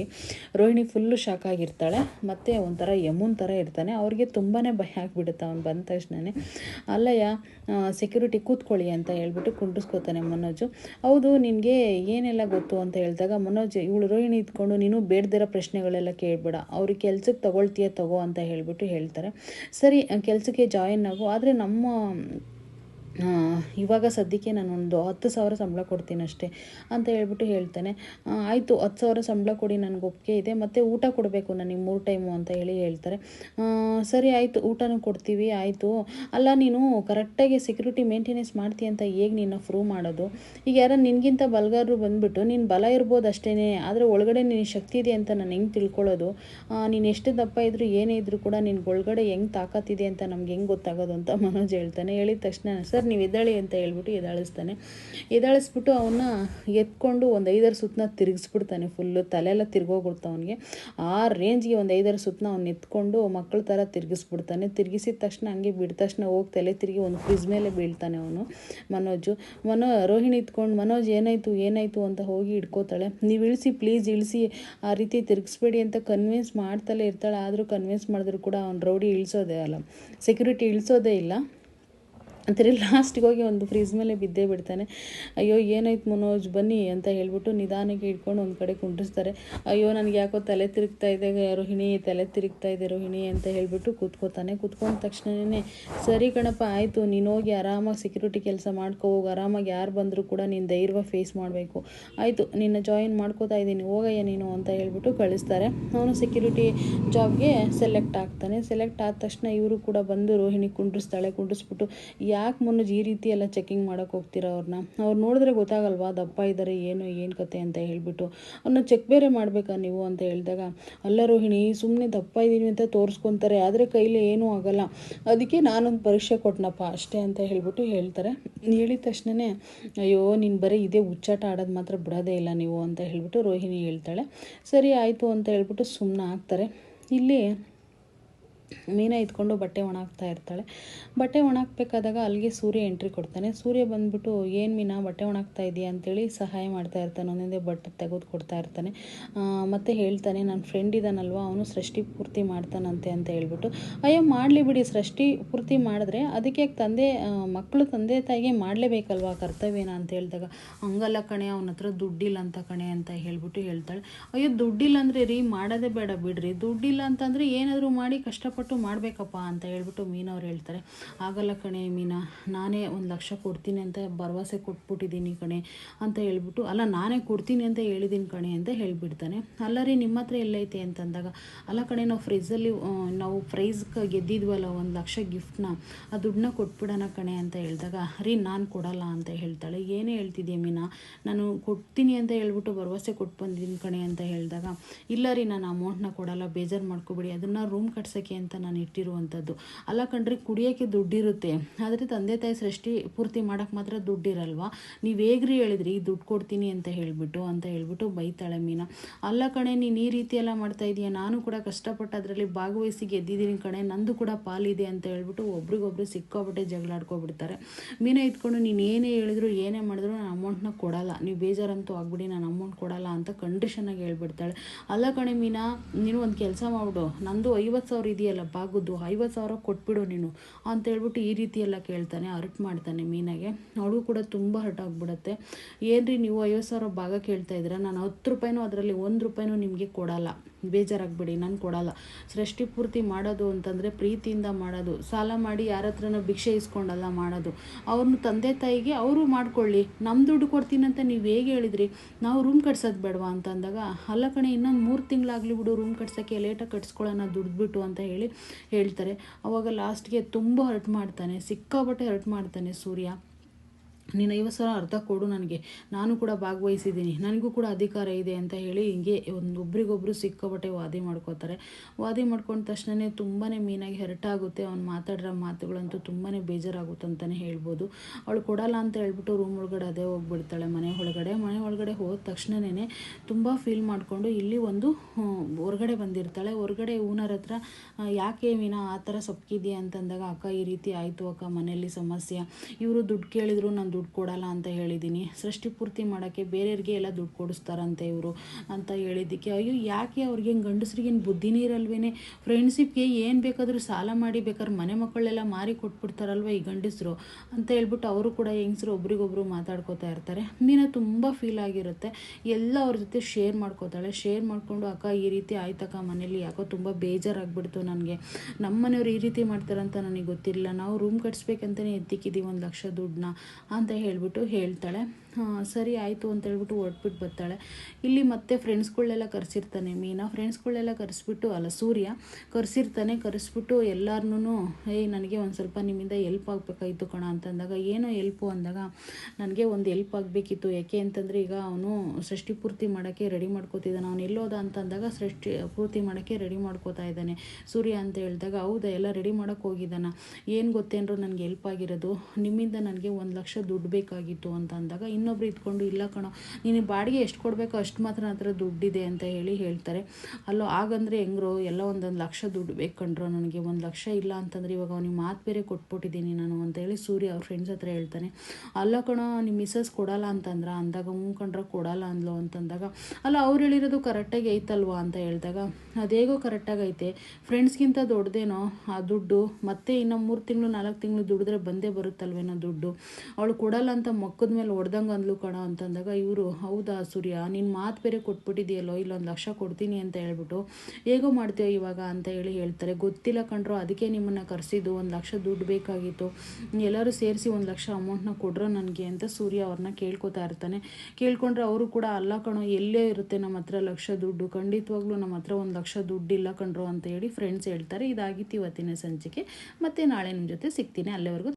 ರೋಹಿಣಿ ಫುಲ್ಲು ಶಾಕ್ ಆಗಿರ್ತಾಳೆ. ಮತ್ತು ಒಂಥರ ಯಮುನ್ ಥರ ಇರ್ತಾನೆ. ಅವ್ರಿಗೆ ತುಂಬಾ ಭಯ ಆಗಿಬಿಡುತ್ತೆ ಅವ್ನು ಬಂದ ತಕ್ಷಣನೇ. ಅಲ್ಲಯ್ಯ ಸೆಕ್ಯೂರಿಟಿ ಕೂತ್ಕೊಳ್ಳಿ ಅಂತ ಹೇಳ್ಬಿಟ್ಟು ಕುಂಡಿಸ್ಕೋತಾನೆ ಮನೋಜು. ಹೌದು, ನಿನಗೆ ಏನೆಲ್ಲ ಗೊತ್ತು ಅಂತ ಹೇಳಿದಾಗ, ಮನೋಜ್, ಇವಳು ರೋಹಿಣಿ ಇದ್ಕೊಂಡು ನೀನು ಬೇಡದಿರೋ ಪ್ರಶ್ನೆಗಳೆಲ್ಲ ಕೇಳಬೇಡ. ಅವ್ರಿಗೆ ಕೆಲ್ಸಕ್ಕೆ ತಗೊಳ್ತೀಯ ತಗೋ ಅಂತ ಹೇಳ್ಬಿಟ್ಟು ಹೇಳ್ತಾರೆ. ಸರಿ, ಕೆಲಸಕ್ಕೆ ಜಾಯಿನ್ ಆಗು. ಆದರೆ ನಮ್ಮ ಇವಾಗ ಸದ್ಯಕ್ಕೆ ನಾನು ಒಂದು ಹತ್ತು ಸಾವಿರ ಸಂಬಳ ಕೊಡ್ತೀನಿ ಅಷ್ಟೇ ಅಂತ ಹೇಳ್ಬಿಟ್ಟು ಹೇಳ್ತಾನೆ. ಆಯಿತು, ಹತ್ತು ಸಾವಿರ ಸಂಬಳ ಕೊಡಿ, ನನಗೆ ಒಪ್ಪಿಗೆ ಇದೆ, ಮತ್ತು ಊಟ ಕೊಡಬೇಕು ನನಗೆ ಮೂರು ಟೈಮು ಅಂತ ಹೇಳಿ ಹೇಳ್ತಾರೆ. ಸರಿ, ಆಯಿತು, ಊಟನೂ ಕೊಡ್ತೀವಿ, ಆಯಿತು. ಅಲ್ಲ, ನೀನು ಕರೆಕ್ಟಾಗಿ ಸೆಕ್ಯೂರಿಟಿ ಮೇಂಟೆನೆನ್ಸ್ ಮಾಡ್ತೀಯ ಅಂತ ಹೇಗೆ ನಿನ್ನ ಪ್ರೂವ್ ಮಾಡೋದು? ಈಗ ಯಾರೋ ನಿನಗಿಂತ ಬಲಗಾರರು ಬಂದುಬಿಟ್ಟು, ನೀನು ಬಲ ಇರ್ಬೋದು ಅಷ್ಟೇ ಆದರೆ ಒಳಗಡೆ ನಿನ್ನ ಶಕ್ತಿ ಇದೆ ಅಂತ ನಾನು ಹೆಂಗೆ ತಿಳ್ಕೊಳ್ಳೋದು? ನೀನು ಎಷ್ಟು ದಪ್ಪ ಇದ್ದರೂ ಏನೇ ಇದ್ದರೂ ಕೂಡ ನಿನ್ನ ಒಳಗಡೆ ಹೆಂಗೆ ತಾಕತ್ತಿದೆ ಅಂತ ನಮ್ಗೆ ಹೆಂಗೆ ಗೊತ್ತಾಗೋದು ಅಂತ ಮನೋಜ್ ಹೇಳ್ತಾನೆ. ಹೇಳಿದ ತಕ್ಷಣ ಸರ್ ನೀವು ಎದ್ದಾಳಿ ಅಂತ ಹೇಳ್ಬಿಟ್ಟು ಎದಾಳಿಸ್ತಾನೆ ಎದಾಳಿಸ್ಬಿಟ್ಟು ಅವನ್ನ ಎತ್ಕೊಂಡು ಒಂದು ಐದಾರು ಸುತ್ತನ ತಿರುಗಿಸ್ಬಿಡ್ತಾನೆ ಫುಲ್ಲು ತಲೆಯೆಲ್ಲ ತಿರ್ಗೋಗ್ಬಿಡ್ತು ಅವನಿಗೆ. ಆ ರೇಂಜ್ಗೆ ಒಂದು ಐದಾರು ಸುತ್ತನ ಅವ್ನು ಎತ್ಕೊಂಡು ಮಕ್ಕಳ ಥರ ತಿರುಗಿಸ್ಬಿಡ್ತಾನೆ. ತಿರುಗಿಸಿದ ತಕ್ಷಣ ಹಂಗೆ ಬಿಡ್ ತಕ್ಷಣ ಹೋಗಿ ತಲೆ ತಿರುಗಿ ಒಂದು ಫ್ರಿಜ್ ಮೇಲೆ ಬೀಳ್ತಾನೆ ಅವನು, ಮನೋಜು. ಮನೋ, ರೋಹಿಣಿ ಇತ್ಕೊಂಡು, ಮನೋಜ್, ಏನಾಯಿತು ಏನಾಯಿತು? ಅಂತ ಹೋಗಿ ಇಟ್ಕೋತಾಳೆ ನೀವು ಇಳಿಸಿ ಪ್ಲೀಸ್ ಇಳಿಸಿ. ಆ ರೀತಿ ತಿರುಗಿಸ್ಬೇಡಿ ಅಂತ ಕನ್ವಿನ್ಸ್ ಮಾಡ್ತಲೇ ಇರ್ತಾಳೆ. ಆದರೂ ಕನ್ವಿನ್ಸ್ ಮಾಡಿದ್ರು ಕೂಡ ಅವ್ನು ರೌಡಿ ಇಳಿಸೋದೇ ಅಲ್ಲ. ಸೆಕ್ಯೂರಿಟಿ ಇಳಿಸೋದೇ ಇಲ್ಲ. ಅಂತಾರೆ, ಲಾಸ್ಟಿಗೆ ಹೋಗಿ ಒಂದು ಫ್ರೀಸ್ ಮೇಲೆ ಬಿದ್ದೇ ಬಿಡ್ತಾನೆ. ಅಯ್ಯೋ, ಏನಾಯ್ತು ಮನೋಜ್, ಬನ್ನಿ ಅಂತ ಹೇಳ್ಬಿಟ್ಟು ನಿಧಾನಕ್ಕೆ ಇಟ್ಕೊಂಡು ಒಂದು ಕಡೆ ಕುಂಡಿಸ್ತಾರೆ ಅಯ್ಯೋ, ನನಗೆ ಯಾಕೋ ತಲೆ ತಿರುಗ್ತಾ ಇದೆ, ರೋಹಿಣಿ, ತಲೆ ತಿರುಗ್ತಾ ಇದೆ, ರೋಹಿಣಿ ಅಂತ ಹೇಳಿಬಿಟ್ಟು ಕೂತ್ಕೋತಾನೆ. ಕೂತ್ಕೊಂಡ ತಕ್ಷಣವೇ ಸರಿ ಕಣಪ್ಪ, ಆಯಿತು, ನೀನು ಹೋಗಿ ಆರಾಮಾಗಿ ಸೆಕ್ಯೂರಿಟಿ ಕೆಲಸ ಮಾಡ್ಕೋ, ಹೋಗಿ, ಆರಾಮಾಗಿ ಯಾರು ಬಂದರೂ ಕೂಡ ನೀನು ಧೈರ್ಯ ಫೇಸ್ ಮಾಡಬೇಕು. ಆಯಿತು, ನಿನ್ನ ಜಾಯಿನ್ ಮಾಡ್ಕೋತಾ ಇದ್ದೀನಿ, ಹೋಗಯ್ಯ ನೀನು ಅಂತ ಹೇಳ್ಬಿಟ್ಟು ಕಳಿಸ್ತಾರೆ. ಅವನು ಸೆಕ್ಯೂರಿಟಿ ಜಾಬ್ಗೆ ಸೆಲೆಕ್ಟ್ ಆಗ್ತಾನೆ. ಸೆಲೆಕ್ಟ್ ಆದ ತಕ್ಷಣ ಇವರು ಕೂಡ ಬಂದು ರೋಹಿಣಿ ಕುಂಡ್ರಿಸ್ತಾಳೆ, ಕುಂಡ್ರಿಸ್ಬಿಟ್ಟು ಯಾಕೆ ಮೊನ್ನೆ ಈ ರೀತಿ ಎಲ್ಲ ಚೆಕಿಂಗ್ ಮಾಡೋಕೆ ಹೋಗ್ತೀರಾ ಅವ್ರನ್ನ ಅವ್ರು ನೋಡಿದ್ರೆ ಗೊತ್ತಾಗಲ್ವಾ, ದಪ್ಪ ಇದ್ದಾರೆ ಏನು ಏನು ಕತೆ ಅಂತ ಹೇಳಿಬಿಟ್ಟು. ಅವ್ರನ್ನ ಚೆಕ್ ಬೇರೆ ಮಾಡಬೇಕಾ ನೀವು ಅಂತ ಹೇಳಿದಾಗ, ಅಲ್ಲ ರೋಹಿಣಿ ಸುಮ್ಮನೆ ದಪ್ಪ ಇದ್ದೀನಿ ಅಂತ ತೋರಿಸ್ಕೊತಾರೆ, ಆದರೆ ಕೈಲಿ ಏನೂ ಆಗಲ್ಲ. ಅದಕ್ಕೆ ನಾನೊಂದು ಪರೀಕ್ಷೆ ಕೊಟ್ಟನಪ್ಪ ಅಷ್ಟೇ ಅಂತ ಹೇಳಿಬಿಟ್ಟು ಹೇಳ್ತಾರೆ. ಹೇಳಿದ ತಕ್ಷಣವೇ ಅಯ್ಯೋ, ನೀನು ಬರೀ ಇದೇ ಹುಚ್ಚಾಟ ಆಡೋದು ಮಾತ್ರ ಬಿಡೋದೇ ಇಲ್ಲ ನೀವು ಅಂತ ಹೇಳಿಬಿಟ್ಟು ರೋಹಿಣಿ ಹೇಳ್ತಾಳೆ. ಸರಿ, ಆಯಿತು ಅಂತ ಹೇಳ್ಬಿಟ್ಟು ಸುಮ್ಮನೆ ಆಗ್ತಾರೆ ಇಲ್ಲಿ ಮೀನ ಇದ್ಕೊಂಡು ಬಟ್ಟೆ ಒಣಾಗ್ತಾ ಇರ್ತಾಳೆ. ಬಟ್ಟೆ ಒಣಾಕ್ಬೇಕಾದಾಗ ಅಲ್ಲಿಗೆ ಸೂರ್ಯ ಎಂಟ್ರಿ ಕೊಡ್ತಾನೆ. ಸೂರ್ಯ ಬಂದ್ಬಿಟ್ಟು, ಏನು ಮೀನಾ, ಬಟ್ಟೆ ಒಣಗ್ತಾ ಇದೆಯಾ? ಅಂತೇಳಿ ಸಹಾಯ ಮಾಡ್ತಾ ಇರ್ತಾನೆ. ಒಂದೊಂದೇ ಬಟ್ಟೆ ತೆಗೆದು ಕೊಡ್ತಾ ಇರ್ತಾನೆ. ಮತ್ತು ಮತ್ತೆ ಹೇಳ್ತಾನೆ ನನ್ನ ಫ್ರೆಂಡ್ ಇದ್ದಾನಲ್ವ ಅವನು ಸೃಷ್ಟಿ ಪೂರ್ತಿ ಮಾಡ್ತಾನಂತೆ ಅಂತ ಹೇಳ್ಬಿಟ್ಟು. ಅಯ್ಯೋ, ಮಾಡಲಿ ಬಿಡಿ, ಸೃಷ್ಟಿ ಪೂರ್ತಿ ಮಾಡಿದ್ರೆ ಅದಕ್ಕೆ ತಂದೆ ಮಕ್ಕಳು ತಂದೆ ತಾಯಿಗೆ ಮಾಡಲೇಬೇಕಲ್ವಾ ಕರ್ತವ್ಯನ? ಅಂತ ಹೇಳಿದಾಗ, ಹಂಗಲ್ಲ ಕಣೆ, ಅವನ ಹತ್ರ ದುಡ್ಡಿಲ್ಲ ಅಂತ ಕಣೆ ಅಂತ ಹೇಳ್ಬಿಟ್ಟು ಹೇಳ್ತಾಳೆ. ಅಯ್ಯೋ ದುಡ್ಡಿಲ್ಲ ಅಂದರೆ ರೀ, ಮಾಡೋದೇ ಬೇಡ ಬಿಡ್ರಿ. ದುಡ್ಡಿಲ್ಲ ಅಂತಂದರೆ ಏನಾದರೂ ಮಾಡಿ ಕಷ್ಟಪಟ್ಟು ಮಾಡಬೇಕಪ್ಪ ಅಂತ ಹೇಳ್ಬಿಟ್ಟು ಮೀನವ್ರು ಹೇಳ್ತಾರೆ. ಆಗಲ್ಲ ಕಣೆ ಮೀನಾ, ನಾನೇ ಒಂದು ಲಕ್ಷ ಕೊಡ್ತೀನಿ ಅಂತ ಭರವಸೆ ಕೊಟ್ಬಿಟ್ಟಿದ್ದೀನಿ ಕಣೆ ಅಂತ ಹೇಳ್ಬಿಟ್ಟು, ಅಲ್ಲ, ನಾನೇ ಕೊಡ್ತೀನಿ ಅಂತ ಹೇಳಿದ್ದೀನಿ ಕಣೆ ಅಂತ ಹೇಳಿಬಿಡ್ತಾನೆ. ಅಲ್ಲ ರೀ ನಿಮ್ಮ ಹತ್ರ ಎಲ್ಲೈತೆ? ಅಂತಂದಾಗ ಅಲ್ಲ ಕಣೆ, ನಾವು ಫ್ರಿಜ್ಜಲ್ಲಿ ನಾವು ಪ್ರೈಸ್ ಗೆದ್ದಿದ್ವಲ್ಲ ಒಂದು ಲಕ್ಷ ಗಿಫ್ಟ್ನ, ಆ ದುಡ್ಡನ್ನ ಕೊಟ್ಬಿಡೋಣ ಕಣೆ ಅಂತ ಹೇಳಿದಾಗ, ರೀ, ನಾನು ಕೊಡಲ್ಲ ಅಂತ ಹೇಳ್ತಾಳೆ. ಏನೇ ಹೇಳ್ತಿದ್ದೀಯ ಮೀನಾ, ನಾನು ಕೊಡ್ತೀನಿ ಅಂತ ಹೇಳ್ಬಿಟ್ಟು ಭರವಸೆ ಕೊಟ್ಟು ಬಂದಿದ್ದೀನಿ ಕಣೆ ಅಂತ ಹೇಳಿದಾಗ, ಇಲ್ಲ ರೀ, ನಾನು ಅಮೌಂಟ್ನ ಕೊಡಲ್ಲ, ಬೇಜಾರು ಮಾಡ್ಕೊಬೇಡಿ. ಅದನ್ನು ರೂಮ್ ಕಟ್ಸೋಕ್ಕೆ ಅಂತ ನಾನು ಇಟ್ಟಿರುವಂಥದ್ದು. ಅಲ್ಲ ಕಣ್ರಿ, ಕುಡಿಯೋಕ್ಕೆ ದುಡ್ಡಿರುತ್ತೆ. ಆದರೆ ತಂದೆ ತಾಯಿ ಸೃಷ್ಟಿ ಪೂರ್ತಿ ಮಾಡೋಕ್ಕೆ ಮಾತ್ರ ದುಡ್ಡಿರಲ್ವಾ? ನೀವು ಹೇಗ್ರಿ ಹೇಳಿದ್ರಿ ದುಡ್ಡು ಕೊಡ್ತೀನಿ ಅಂತ ಹೇಳಿಬಿಟ್ಟು ಅಂತ ಹೇಳಿಬಿಟ್ಟು ಬೈತಾಳೆ ಮೀನಾ. ಅಲ್ಲ ಕಣೆ, ನೀನು ಈ ರೀತಿ ಎಲ್ಲ ಮಾಡ್ತಾ ಇದೀಯ? ನಾನು ಕೂಡ ಕಷ್ಟಪಟ್ಟು ಅದರಲ್ಲಿ ಭಾಗವಹಿಸಿ ಗೆದ್ದಿದ್ದೀನಿ ಕಣೆ. ನಂದು ಕೂಡ ಪಾಲಿದೆ ಅಂತ ಹೇಳ್ಬಿಟ್ಟು ಒಬ್ರಿಗೊಬ್ರು ಸಿಕ್ಕೋಬಿಟ್ಟೆ, ಜಗಳಾಡ್ಕೊಬಿಡ್ತಾರೆ. ಮೀನಾ, ಇದ್ಕೊಂಡು ನೀನು ಏನೇ ಹೇಳಿದ್ರು, ಏನೇ ಮಾಡಿದ್ರು ನಾನು ಅಮೌಂಟ್ನ ಕೊಡಲ್ಲ. ನೀವು ಬೇಜಾರಂತೂ ಆಗ್ಬಿಡಿ, ನಾನು ಅಮೌಂಟ್ ಕೊಡಲ್ಲ ಅಂತ ಕಂಡೀಷನಾಗಿ ಹೇಳ್ಬಿಡ್ತಾಳೆ. ಅಲ್ಲ ಕಣೆ ಮೀನಾ, ನೀನು ಒಂದು ಕೆಲಸ ಮಾಡ್ಬಿಡು. ನಂದು ಐವತ್ತು ಸಾವಿರ ಇದೆಯಲ್ಲ ಬಾಗುದ್ದು ಐವತ್ತು ಸಾವಿರ ಕೊಟ್ಬಿಡು ನೀನು ಅಂತ ಹೇಳ್ಬಿಟ್ಟು ಈ ರೀತಿ ಎಲ್ಲ ಕೇಳ್ತಾನೆ ಹರ್ಟ್ ಮಾಡ್ತಾನೆ ಮೀನಾಗೆ. ಅವಳು ಕೂಡ ತುಂಬ ಹರ್ಟ್ ಆಗಿಬಿಡುತ್ತೆ. ಏನ್ರಿ ನೀವು ಐವತ್ತು ಸಾವಿರ ಭಾಗ ಕೇಳ್ತಾ ಇದ್ದೀರಾ? ನಾನು ಹತ್ತು ರೂಪಾಯಿನೂ ಅದರಲ್ಲಿ ಒಂದು ರೂಪಾಯಿನೂ ನಿಮಗೆ ಕೊಡಲ್ಲ. ಬೇಜಾರಾಗ್ಬಿಡಿ, ನಾನು ಕೊಡಲ್ಲ. ಸೃಷ್ಟಿ ಪೂರ್ತಿ ಮಾಡೋದು ಅಂತಂದರೆ ಪ್ರೀತಿಯಿಂದ ಮಾಡೋದು. ಸಾಲ ಮಾಡಿ ಯಾರ ಹತ್ರನೂ ಭಿಕ್ಷೆ ಇಸ್ಕೊಂಡಲ್ಲ ಮಾಡೋದು. ಅವ್ರನ್ನ ತಂದೆ ತಾಯಿಗೆ ಅವರು ಮಾಡ್ಕೊಳ್ಳಿ. ನಮ್ಮ ದುಡ್ಡು ಕೊಡ್ತೀನಿ ಅಂತ ನೀವು ಹೇಗೆ ಹೇಳಿದ್ರಿ? ನಾವು ರೂಮ್ ಕಟ್ಸೋದು ಬೇಡವಾ ಅಂತ ಅಂದಾಗ, ಅಲ್ಲ ಕಣೆ, ಇನ್ನೊಂದು ಮೂರು ತಿಂಗಳಾಗಲಿ ಬಿಡು ರೂಮ್ ಕಟ್ಸೋಕ್ಕೆ ಲೇಟಾಗಿ ಕಟ್ಸ್ಕೊಳ್ಳೋಣ, ದುಡ್ಡು ಬಿಟ್ಟು ಅಂತ ಹೇಳಿ ಹೇಳ್ತಾರೆ. ಅವಾಗ ಲಾಸ್ಟ್ಗೆ ತುಂಬ ಹರ್ಟ್ ಮಾಡ್ತಾನೆ. ಸಿಕ್ಕಾಬಟ್ಟೆ ಹರ್ಟ್ ಮಾಡ್ತಾನೆ ಸೂರ್ಯ. ನೀನು ಐವತ್ತು ಸಾವಿರ ಅರ್ಧ ಕೊಡು ನನಗೆ. ನಾನು ಕೂಡ ಭಾಗವಹಿಸಿದ್ದೀನಿ. ನನಗೂ ಕೂಡ ಅಧಿಕಾರ ಇದೆ ಅಂತ ಹೇಳಿ ಹಿಂಗೆ ಒಂದು ಒಬ್ರಿಗೊಬ್ರು ಸಿಕ್ಕಾಬಟ್ಟೆ ವಾದಿ ಮಾಡ್ಕೋತಾರೆ ವಾದಿ ಮಾಡ್ಕೊಂಡ ತಕ್ಷಣವೇ ತುಂಬಾ ಮೀನಾಗಿ ಹೆರಟಾಗುತ್ತೆ. ಅವ್ನು ಮಾತಾಡಿರೋ ಮಾತುಗಳಂತೂ ತುಂಬಾ ಬೇಜಾರಾಗುತ್ತೆ ಅಂತಲೇ ಹೇಳ್ಬೋದು. ಅವಳು ಕೊಡಲ್ಲ ಅಂತ ಹೇಳ್ಬಿಟ್ಟು ರೂಮ್ ಒಳಗಡೆ ಅದೇ ಹೋಗ್ಬಿಡ್ತಾಳೆ ಮನೆ ಒಳಗಡೆ. ಮನೆ ಒಳಗಡೆ ಹೋದ ತಕ್ಷಣವೇ ತುಂಬ ಫೀಲ್ ಮಾಡಿಕೊಂಡು ಇಲ್ಲಿ ಒಂದು ಹೊರಗಡೆ ಬಂದಿರ್ತಾಳೆ. ಹೊರಗಡೆ ಓನರ್ ಹತ್ರ ಯಾಕೆ ಮೀನಾ, ಆ ಥರ ಸೊಪ್ಕಿದ್ಯಾ ಅಂತಂದಾಗ, ಅಕ್ಕ, ಈ ರೀತಿ ಆಯಿತು ಅಕ್ಕ, ಮನೆಯಲ್ಲಿ ಸಮಸ್ಯೆ. ಇವರು ದುಡ್ಡು ಕೇಳಿದ್ರು, ನಾನು ದುಡ್ಡು ಕೊಡಲ್ಲ ಅಂತ ಹೇಳಿದ್ದೀನಿ. ಸೃಷ್ಟಿ ಪೂರ್ತಿ ಮಾಡೋಕ್ಕೆ ಬೇರೆಯವ್ರಿಗೆ ಎಲ್ಲ ದುಡ್ಡು ಕೊಡಿಸ್ತಾರಂತೆ ಇವರು ಅಂತ ಹೇಳಿದ್ದಕ್ಕೆ. ಅಯ್ಯೋ, ಯಾಕೆ ಅವ್ರಿಗೆ ಗಂಡಸ್ರಿಗೇನು ಬುದ್ಧಿನೇ ಇರಲ್ವೇನೆ ಫ್ರೆಂಡ್ಶಿಪ್ಗೆ ಏನು ಬೇಕಾದರೂ ಸಾಲ ಮಾಡಿ ಬೇಕಾದ್ರೆ ಮನೆ ಮಕ್ಕಳೆಲ್ಲ ಮಾರಿ ಕೊಟ್ಬಿಡ್ತಾರಲ್ವ ಈ ಗಂಡಸರು ಅಂತ ಹೇಳ್ಬಿಟ್ಟು ಅವರು ಕೂಡ ಹೆಂಗಸರು ಒಬ್ರಿಗೊಬ್ರು ಮಾತಾಡ್ಕೋತಾ ಇರ್ತಾರೆ. ಮೀನಾ ತುಂಬ ಫೀಲ್ ಆಗಿರುತ್ತೆ. ಎಲ್ಲ ಅವ್ರ ಜೊತೆ ಶೇರ್ ಮಾಡ್ಕೋತಾಳೆ. ಶೇರ್ ಮಾಡಿಕೊಂಡು, ಅಕ್ಕ, ಈ ರೀತಿ ಆಯ್ತಕ್ಕ, ಮನೇಲಿ ಯಾಕೋ ತುಂಬ ಬೇಜಾರಾಗ್ಬಿಡ್ತು ನನಗೆ. ನಮ್ಮ ಮನೆಯವ್ರು ಈ ರೀತಿ ಮಾಡ್ತಾರಂತ ನನಗೆ ಗೊತ್ತಿರಲಿಲ್ಲ. ನಾವು ರೂಮ್ ಕಟ್ಸ್ಬೇಕಂತಲೇ ಎತ್ತಿಕ್ಕಿದ್ದೀವಿ ಒಂದು ಲಕ್ಷ ದುಡ್ಡನ್ನ. ಅಂತ ಹೇಳ್ಬಿಟ್ಟು ಹೇಳ್ತಾಳೆ. ಹಾಂ, ಸರಿ ಆಯಿತು ಅಂತ ಹೇಳ್ಬಿಟ್ಟು ಹೊರಟ್ಬಿಟ್ಟು ಬರ್ತಾಳೆ. ಇಲ್ಲಿ ಮತ್ತೆ ಫ್ರೆಂಡ್ಸ್ಗಳೆಲ್ಲ ಕರೆಸಿರ್ತಾನೆ ಮೀನಾ. ಫ್ರೆಂಡ್ಸ್ಗಳೆಲ್ಲ ಕರೆಸ್ಬಿಟ್ಟು, ಅಲ್ಲ ಸೂರ್ಯ, ಕರೆಸಿರ್ತಾನೆ, ಕರೆಸ್ಬಿಟ್ಟು ಎಲ್ಲಾರ್ನೂ ಏಯ್, ನನಗೆ ಒಂದು ಸ್ವಲ್ಪ ನಿಮ್ಮಿಂದ ಎಲ್ಪ್ ಆಗಬೇಕಾಯಿತು ಕಣ ಅಂತಂದಾಗ, ಏನೋ ಎಲ್ಪು ಅಂದಾಗ, ನನಗೆ ಒಂದು ಎಲ್ಪ್ ಆಗಬೇಕಿತ್ತು. ಯಾಕೆ ಅಂತಂದರೆ ಈಗ ಅವನು ಸೃಷ್ಟಿ ಪೂರ್ತಿ ಮಾಡೋಕ್ಕೆ ರೆಡಿ ಮಾಡ್ಕೋತಿದ್ದಾನೆ. ಅವನು ಎಲ್ಲೋದ ಅಂತಂದಾಗ ಸೃಷ್ಟಿ ಪೂರ್ತಿ ಮಾಡೋಕ್ಕೆ ರೆಡಿ ಮಾಡ್ಕೋತಾ ಇದ್ದಾನೆ ಸೂರ್ಯ ಅಂತ ಹೇಳಿದಾಗ, ಹೌದಾ, ಎಲ್ಲ ರೆಡಿ ಮಾಡೋಕ್ಕೆ ಹೋಗಿದ್ದಾನ? ಏನು ಗೊತ್ತೇನರೂ ನನಗೆ ಎಲ್ಪ್ ಆಗಿರೋದು. ನಿಮ್ಮಿಂದ ನನಗೆ ಒಂದು ಲಕ್ಷ ದುಡ್ಡು ಬೇಕಾಗಿತ್ತು ಅಂತ ಅಂದಾಗ ಇನ್ನು ಇನ್ನೊಬ್ರು ಇದ್ಕೊಂಡು, ಇಲ್ಲ ಕಣೋ, ನೀನು ಬಾಡಿಗೆ ಎಷ್ಟು ಕೊಡಬೇಕು ಅಷ್ಟು ಮಾತ್ರ ಹತ್ರ ದುಡ್ಡಿದೆ, ಅಂತ ಹೇಳಿ ಹೇಳ್ತಾರೆ. ಅಲ್ಲೋ ಆಗಂದರೆ ಹೆಂಗ್ರೋ, ಎಲ್ಲ ಒಂದೊಂದು ಲಕ್ಷ ದುಡ್ಡು ಬೇಕು ಕಂಡ್ರೋ ನನಗೆ, ಒಂದು ಲಕ್ಷ ಇಲ್ಲ ಅಂತಂದರೆ ಇವಾಗ ಅವ್ನಿಗೆ ಮಾತು ಬೇರೆ ಕೊಟ್ಬಿಟ್ಟಿದ್ದೀನಿ ನಾನು ಅಂತ ಹೇಳಿ ಸೂರ್ಯ ಅವ್ರ ಫ್ರೆಂಡ್ಸ್ ಹತ್ರ ಹೇಳ್ತಾನೆ. ಅಲ್ಲ ಕಣೋ ನಿಮ್ಮ ಮಿಸ್ಸಸ್ ಕೊಡಲ್ಲ ಅಂತಂದ್ರೆ, ಅಂದಾಗ ಹ್ಞೂ ಕಂಡ್ರೆ ಕೊಡಲ್ಲ ಅಂದ್ಲು ಅಂತಂದಾಗ, ಅಲ್ಲ, ಅವ್ರು ಹೇಳಿರೋದು ಕರೆಕ್ಟಾಗಿ ಐತಲ್ವಾ? ಅಂತ ಹೇಳಿದಾಗ ಅದೇಗೋ ಕರೆಕ್ಟಾಗಿ ಐತೆ ಫ್ರೆಂಡ್ಸ್ಗಿಂತ ದೊಡ್ಡದೇನೋ ಆ ದುಡ್ಡು, ಮತ್ತೆ ಇನ್ನು ಮೂರು ತಿಂಗಳು, ನಾಲ್ಕು ತಿಂಗಳು ದುಡಿದ್ರೆ ಬಂದೇ ಬರುತ್ತಲ್ವೇನೋ ದುಡ್ಡು, ಅವಳು ಕೊಡಲ್ಲ ಅಂತ ಮಕ್ಕದ ಮೇಲೆ ಹೊಡ್ದಂಗೆ ಅಂದ್ಲು ಕಣ ಅಂತಂದಾಗ, ಇವರು, ಹೌದಾ ಸೂರ್ಯ ನಿನ್ನ ಮಾತು ಬೇರೆ ಕೊಟ್ಬಿಟ್ಟಿದೆಯಲ್ಲೋ, ಇಲ್ಲೊಂದು ಲಕ್ಷ ಕೊಡ್ತೀನಿ ಅಂತ ಹೇಳ್ಬಿಟ್ಟು, ಹೇಗೋ ಮಾಡ್ತೀಯೋ ಇವಾಗ ಅಂತ ಹೇಳಿ ಹೇಳ್ತಾರೆ. ಗೊತ್ತಿಲ್ಲ ಕಣ್ರೋ, ಅದಕ್ಕೆ ನಿಮ್ಮನ್ನು ಕರೆಸಿದ್ದು ಒಂದು ಲಕ್ಷ ದುಡ್ಡು ಬೇಕಾಗಿತ್ತು. ಎಲ್ಲರೂ ಸೇರಿಸಿ ಒಂದು ಲಕ್ಷ ಅಮೌಂಟ್ನ ಕೊಡ್ರೋ ನನಗೆ ಅಂತ ಸೂರ್ಯ ಅವ್ರನ್ನ ಕೇಳ್ಕೊತಾ ಇರ್ತಾನೆ. ಕೇಳ್ಕೊಂಡ್ರೆ ಅವರು ಕೂಡ, ಅಲ್ಲ ಕಣೋ, ಎಲ್ಲೇ ಇರುತ್ತೆ ನಮ್ಮ ಹತ್ರ ಲಕ್ಷ ದುಡ್ಡು? ಖಂಡಿತವಾಗ್ಲೂ ನಮ್ಮ ಹತ್ರ ಒಂದು ಲಕ್ಷ ದುಡ್ಡಿಲ್ಲ ಕಣ್ರು ಅಂತ ಹೇಳಿ ಫ್ರೆಂಡ್ಸ್ ಹೇಳ್ತಾರೆ. ಇದಾಗಿತ್ತು ಇವತ್ತಿನ ಸಂಚಿಕೆ. ಮತ್ತೆ ನಾಳೆ ನಿಮ್ಮ ಜೊತೆ ಸಿಗ್ತೀನಿ. ಅಲ್ಲಿವರೆಗೂ